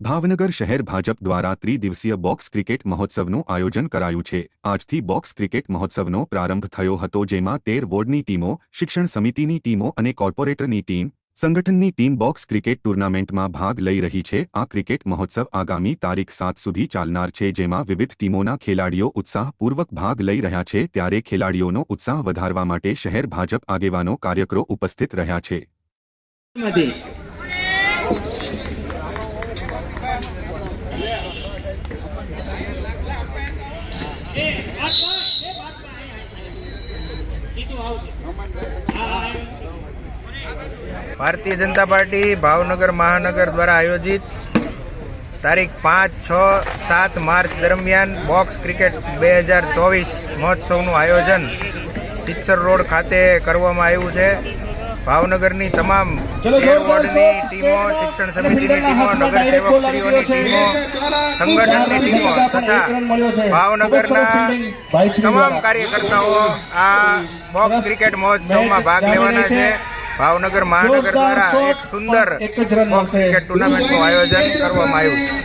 ભાવનગર શહેર ભાજપ દ્વારા ત્રિદિવસીય બોક્સ ક્રિકેટ મહોત્સવનું આયોજન કરાયું છે. આજથી બોક્સ ક્રિકેટ મહોત્સવનો પ્રારંભ થયો હતો, જેમાં તેર વોર્ડની ટીમો, શિક્ષણ સમિતિની ટીમો અને કોર્પોરેટરની ટીમ, સંગઠનની ટીમ બોક્સ ક્રિકેટ ટુર્નામેન્ટમાં ભાગ લઈ રહી છે. આ ક્રિકેટ મહોત્સવ આગામી તારીખ સાત સુધી ચાલનાર છે, જેમાં વિવિધ ટીમોના ખેલાડીઓ ઉત્સાહપૂર્વક ભાગ લઈ રહ્યા છે. ત્યારે ખેલાડીઓનો ઉત્સાહ વધારવા માટે શહેર ભાજપ આગેવાનો કાર્યકરો ઉપસ્થિત રહ્યા છે. ભારતીય જનતા પાર્ટી ભાવનગર મહાનગર દ્વારા આયોજિત તારીખ પાંચ, છ, સાત માર્ચ દરમિયાન બોક્સ ક્રિકેટ બે હજાર ચોવીસ મહોત્સવનું આયોજન સિત્સર રોડ ખાતે કરવામાં આવ્યું છે. ભાવનગરની તમામ વોર્ડની ટીમો શિક્ષણ સમિતિની ટીમો નગરસેવકશ્રીઓની ટીમો સંગઠનની ટીમો તથા ભાવનગરના તમામ કાર્યકર્તાઓ આ બોક્સ ક્રિકેટ મહોત્સવમાં ભાગ લેવાના છે. ભાવનગર મહાનગર દ્વારા એક સુંદર બોક્સ ક્રિકેટ ટુર્નામેન્ટનું આયોજન કરવામાં આવ્યું છે.